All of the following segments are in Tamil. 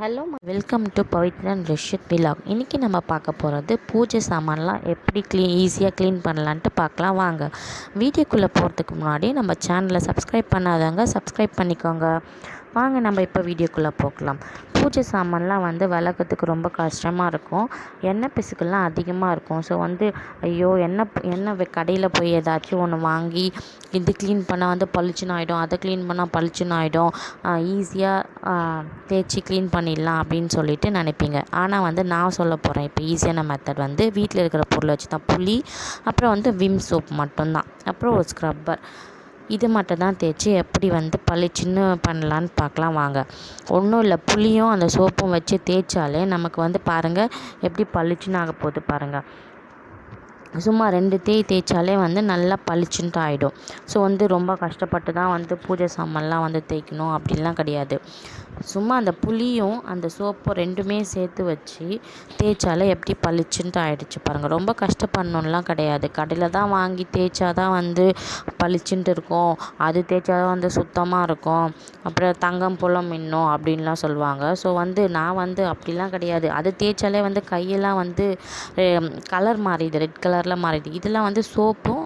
Hello welcome to Pavithran Rishith vlog இன்றைக்கி நம்ம பார்க்க போகிறது பூஜை சாமான்லாம் எப்படி க்ளீன் ஈஸியாக க்ளீன் பண்ணலான்ட்டு பார்க்கலாம். வாங்க. வீடியோக்குள்ளே போகிறதுக்கு முன்னாடி நம்ம சேனலை சப்ஸ்கிரைப் பண்ணாதவங்க சப்ஸ்கிரைப் பண்ணிக்கோங்க. வாங்க நம்ம இப்போ வீடியோக்குள்ளே போகலாம். பூஜை சாமான்லாம் வந்து விளக்கத்துக்கு ரொம்ப கஷ்டமாக இருக்கும். எண்ணெய் பிசுக்கெல்லாம் அதிகமாக இருக்கும். ஸோ வந்து ஐயோ எண்ணெய் எண்ணெய் கடையில் போய் ஏதாச்சும் ஒன்று வாங்கி இது க்ளீன் பண்ணால் வந்து பளிச்சுன்னு ஆகிடும் அதை க்ளீன் பண்ணால் பளிச்சுன்னு ஆகிடும் ஈஸியாக தேய்ச்சி க்ளீன் பண்ணிடலாம் அப்படின்னு சொல்லிட்டு நினைப்பீங்க. ஆனால் வந்து நான் சொல்ல போகிறேன் இப்போ ஈஸியான மெத்தட் வந்து வீட்டில் இருக்கிற பொருளை வச்சு தான் புளி அப்புறம் வந்து விம் சோப் மட்டும்தான். அப்புறம் ஒரு ஸ்க்ரப்பர் இது மட்டும் தான் தேய்ச்சி எப்படி வந்து பளிச்சுன்னு பண்ணலான்னு பார்க்கலாம் வாங்க. ஒன்றும் இல்லை புளியும் அந்த சோப்பும் வச்சு தேய்ச்சாலே நமக்கு வந்து பாருங்கள் எப்படி பளிச்சுன்னு ஆக போகுது பாருங்கள் சும்மா ரெண்டு தேய் தேய்ச்சாலே வந்து நல்லா பளிச்சுன்ட்டு ஆகிடும் ஸோ வந்து ரொம்ப கஷ்டப்பட்டு தான் வந்து பூஜை சாமான்லாம் வந்து தேய்க்கணும் அப்படின்லாம் கிடையாது. சும்மா அந்த புளியும் அந்த சோப்பும் ரெண்டுமே சேர்த்து வச்சு தேய்ச்சாலே எப்படி பளிச்சுன்ட்டு ஆகிடுச்சு பாருங்கள் ரொம்ப கஷ்டப்படணுன்லாம் கிடையாது. கடையில் தான் வாங்கி தேய்ச்சா தான் வந்து பளிச்சுன்ட்டு இருக்கும். அது தேய்ச்சா தான் வந்து சுத்தமாக இருக்கும். அப்புறம் தங்கம் புலம் மின்னும் அப்படின்லாம் சொல்லுவாங்க. ஸோ வந்து நான் வந்து அப்படிலாம் கிடையாது. அது தேய்ச்சாலே வந்து கையெல்லாம் வந்து கலர் மாறிடுது. ரெட் கலரில் மாறிடுது. இதெல்லாம் வந்து சோப்பும்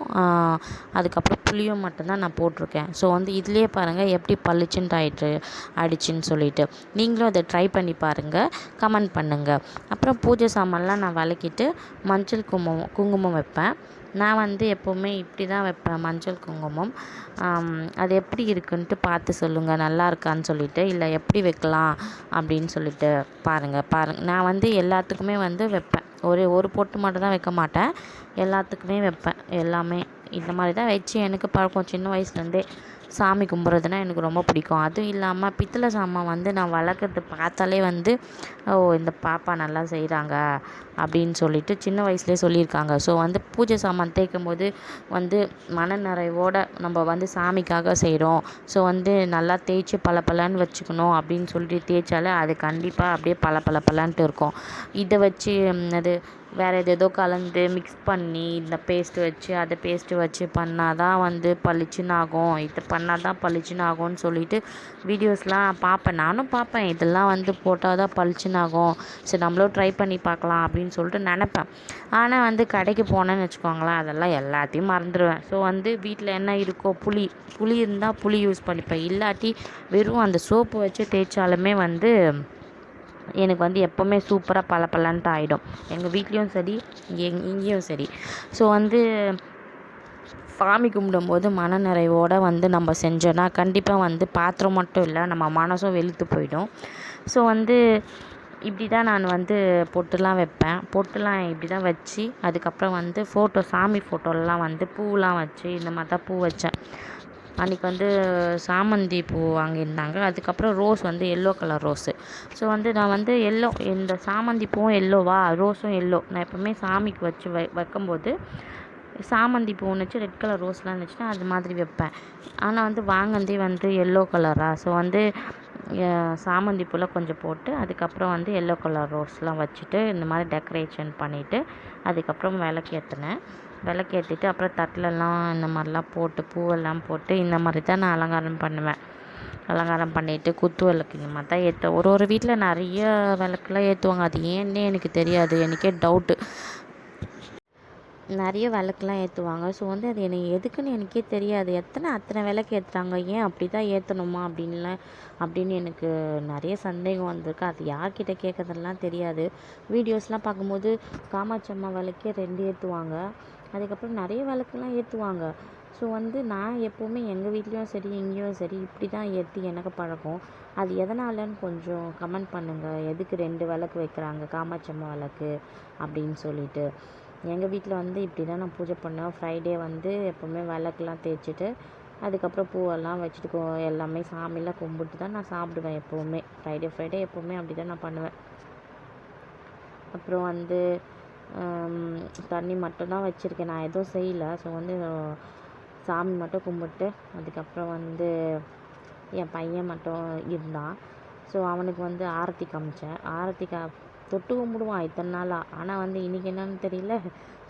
அதுக்கப்புறம் புளியும் மட்டும்தான் நான் போட்டிருக்கேன். ஸோ வந்து இதுலேயே பாருங்கள் எப்படி பளிச்சுன்ட்டு ஆயிட்டு சொல்லி. சொல்லிவிட்டு நீங்களும் அதை ட்ரை பண்ணி பாருங்கள் கமெண்ட் பண்ணுங்கள் அப்புறம் பூஜை சாமான்லாம் நான் விளக்கிட்டு மஞ்சள் குங்குமம் குங்குமம் வைப்பேன். நான் வந்து எப்போவுமே இப்படி தான் வைப்பேன் மஞ்சள் குங்குமம். அது எப்படி இருக்குன்ட்டு பார்த்து சொல்லுங்கள் நல்லா இருக்கான்னு சொல்லிட்டு இல்லை எப்படி வைக்கலாம் அப்படின்னு சொல்லிட்டு பாருங்கள் பாருங்கள் நான் வந்து எல்லாத்துக்குமே வந்து வைப்பேன். ஒரு ஒரு பொட்டு மட்டும் தான் வைக்க மாட்டேன். எல்லாத்துக்குமே வைப்பேன். எல்லாமே இந்த மாதிரி தான் வச்சு எனக்கு பழக்கம். சின்ன வயசுலேருந்தே சாமி கும்பிட்றதுனா எனக்கு ரொம்ப பிடிக்கும். அதுவும் இல்லாமல் பித்தளை சாமான் வந்து நான் வளர்க்குறது பார்த்தாலே வந்து ஓ இந்த பாப்பா நல்லா செய்கிறாங்க அப்படின்னு சொல்லிட்டு சின்ன வயசுலேயே சொல்லியிருக்காங்க. ஸோ வந்து பூஜை சாமான் தேய்க்கும் போது வந்து மன நிறைவோடு நம்ம வந்து சாமிக்காக செய்கிறோம் ஸோ வந்து நல்லா தேய்ச்சி பல பலன்னு வச்சுக்கணும் அப்படின்னு சொல்லிட்டு தேய்ச்சாலே அது கண்டிப்பாக அப்படியே பல பல பலன்ட்டு இருக்கும். இதை வச்சு அது வேறு எது கலந்து மிக்ஸ் பண்ணி இந்த பேஸ்ட்டு வச்சு அதை பேஸ்ட்டு வச்சு பண்ணால் தான் வந்து பளிச்சுன்னு ஆகும் இது பண்ணால் தான் பளிச்சுன்னு ஆகும்னு சொல்லிட்டு வீடியோஸ்லாம் பார்ப்பேன். நானும் பார்ப்பேன். இதெல்லாம் வந்து போட்டால் தான் பளிச்சுன்னு ஆகும் சரி நம்மளும் ட்ரை பண்ணி பார்க்கலாம் அப்படின்னு சொல்லிட்டு நினப்பேன். ஆனால் வந்து கடைக்கு போனேன்னு வச்சுக்கோங்களேன் அதெல்லாம் எல்லாத்தையும் மறந்துடுவேன் ஸோ வந்து வீட்டில் என்ன இருக்கோ புளி புளி இருந்தால் புளி யூஸ் பண்ணிப்பேன். இல்லாட்டி வெறும் அந்த சோப்பு வச்சு தேய்ச்சாலுமே வந்து எனக்கு வந்து எப்போவுமே சூப்பராக பல பலன்ட்டு ஆகிடும் எங்கள் வீட்லேயும் சரி எங் இங்கேயும் சரி. ஸோ வந்து சாமி கும்பிடும்போது மன நிறைவோடு வந்து நம்ம செஞ்சோன்னா கண்டிப்பாக வந்து பாத்திரம் மட்டும் இல்லை நம்ம மனசும் வெளுத்து போயிடும். ஸோ வந்து இப்படி தான் நான் வந்து பொட்டுலாம் வைப்பேன். பொட்டுலாம் இப்படி தான் வச்சு அதுக்கப்புறம் வந்து ஃபோட்டோ சாமி ஃபோட்டோலாம் வந்து பூவெலாம் வச்சு இந்த மாதிரி தான் பூ வச்சேன். அன்றைக்கி வந்து சாமந்தி பூ வாங்கியிருந்தாங்க. அதுக்கப்புறம் ரோஸ் வந்து எல்லோ கலர் ரோஸு. ஸோ வந்து நான் வந்து எல்லோ இந்த சாமந்தி பூவும் எல்லோவா? ரோஸும் எல்லோ. நான் எப்போவுமே சாமிக்கு வச்சு வை வைக்கும்போது சாமந்தி பூ வச்சு ரெட் கலர் ரோஸ்லாம் இருந்துச்சுன்னா அது மாதிரி வைப்பேன். ஆனால் வந்து வாங்கினதே வந்து எல்லோ கலராக ஸோ வந்து சாமந்தி பூவில் கொஞ்சம் போட்டு அதுக்கப்புறம் வந்து எல்லோ கலர் ரோஸ்லாம் வச்சுட்டு இந்த மாதிரி டெக்கரேஷன் பண்ணிவிட்டு அதுக்கப்புறம் விளக்கேற்றினேன் விளக்கேற்றிட்டு அப்புறம் தட்டிலலாம் இந்த மாதிரிலாம் போட்டு பூவெல்லாம் போட்டு இந்த மாதிரி தான் நான் அலங்காரம் பண்ணுவேன். அலங்காரம் பண்ணிவிட்டு குத்து விளக்கு இந்த மாதிரி தான் ஏற்ற ஒரு ஒரு வீட்டில் நிறைய விளக்குலாம் ஏற்றுவாங்க அது ஏன்னே எனக்கு தெரியாது. எனக்கே டவுட்டு நிறைய விளக்குலாம் ஏற்றுவாங்க ஸோ வந்து அது எனக்கு எதுக்குன்னு எனக்கே தெரியாது. எத்தனை அத்தனை விளக்கு ஏற்றுறாங்க ஏன் அப்படி தான் ஏற்றணுமா அப்படின்லாம் அப்படின்னு எனக்கு நிறைய சந்தேகம் வந்திருக்கு. அது யார்கிட்ட கேட்குறதெல்லாம் தெரியாது. வீடியோஸ்லாம் பார்க்கும்போது காமாட்சி அம்மா விளக்கே ரெண்டு ஏற்றுவாங்க அதுக்கப்புறம் நிறைய விளக்குலாம் ஏற்றுவாங்க. ஸோ வந்து நான் எப்போவுமே எங்கள் வீட்லேயும் சரி எங்கேயும் சரி இப்படி தான் ஏற்றி எனக்கு பழக்கம். அது எதனாலன்னு கொஞ்சம் கமெண்ட் பண்ணுங்கள் எதுக்கு ரெண்டு விளக்கு வைக்கிறாங்க? காமாட்சி அம்மா விளக்கு அப்படின்னு சொல்லிட்டு. எங்கள் வீட்டில் வந்து இப்படி தான் நான் பூஜை பண்ணுவேன் ஃப்ரைடே வந்து எப்போவுமே விளக்குலாம் தேய்ச்சிட்டு அதுக்கப்புறம் பூவெல்லாம் வச்சுட்டு கோ எல்லாமே சாமிலாம் கும்பிட்டு தான் நான் சாப்பிடுவேன் எப்போவுமே. ஃப்ரைடே ஃப்ரைடே எப்போவுமே அப்படி தான் நான் பண்ணுவேன். அப்புறம் வந்து தண்ணி மட்டும் தான் வச்சுருக்கேன். நான் எதுவும் செய்யலை. ஸோ வந்து சாமி மட்டும் கும்பிட்டு அதுக்கப்புறம் வந்து என் பையன் மட்டும் இருந்தான். ஸோ அவனுக்கு வந்து ஆரத்தி காமிச்சேன். ஆரத்தி கா தொட்டு கும்பிடுவான் இத்தனை நாளாக ஆனால் வந்து இன்றைக்கி என்னன்னு தெரியல.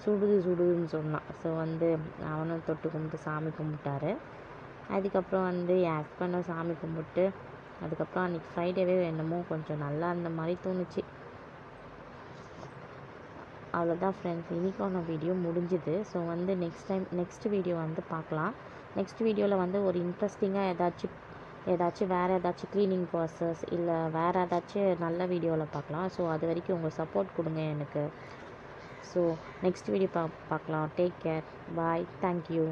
சுடுது சுடுதுன்னு சொன்னான். ஸோ வந்து அவனும் தொட்டு கும்பிட்டு சாமி கும்பிட்டாரு. அதுக்கப்புறம் வந்து என் ஹஸ்பண்டும் சாமி கும்பிட்டு அதுக்கப்புறம் அன்றைக்கி ஃப்ரைடேவே என்னமோ கொஞ்சம் நல்லா இருந்த மாதிரி தோணுச்சு. அவ்வளோதான் ஃப்ரெண்ட்ஸ் இன்றைக்கான வீடியோ முடிஞ்சுது. ஸோ வந்து நெக்ஸ்ட் டைம் நெக்ஸ்ட் வீடியோ வந்து பார்க்கலாம். நெக்ஸ்ட் வீடியோவில் வந்து ஒரு இன்ட்ரெஸ்டிங்காக ஏதாச்சும் ஏதாச்சும் வேறு ஏதாச்சும் க்ளீனிங் ப்ராசஸ் இல்லை வேறு ஏதாச்சும் நல்ல வீடியோவில் பார்க்கலாம். ஸோ அது வரைக்கும் உங்கள் சப்போர்ட் கொடுங்க எனக்கு. ஸோ நெக்ஸ்ட் வீடியோ பா பார்க்கலாம். Take care bye thank you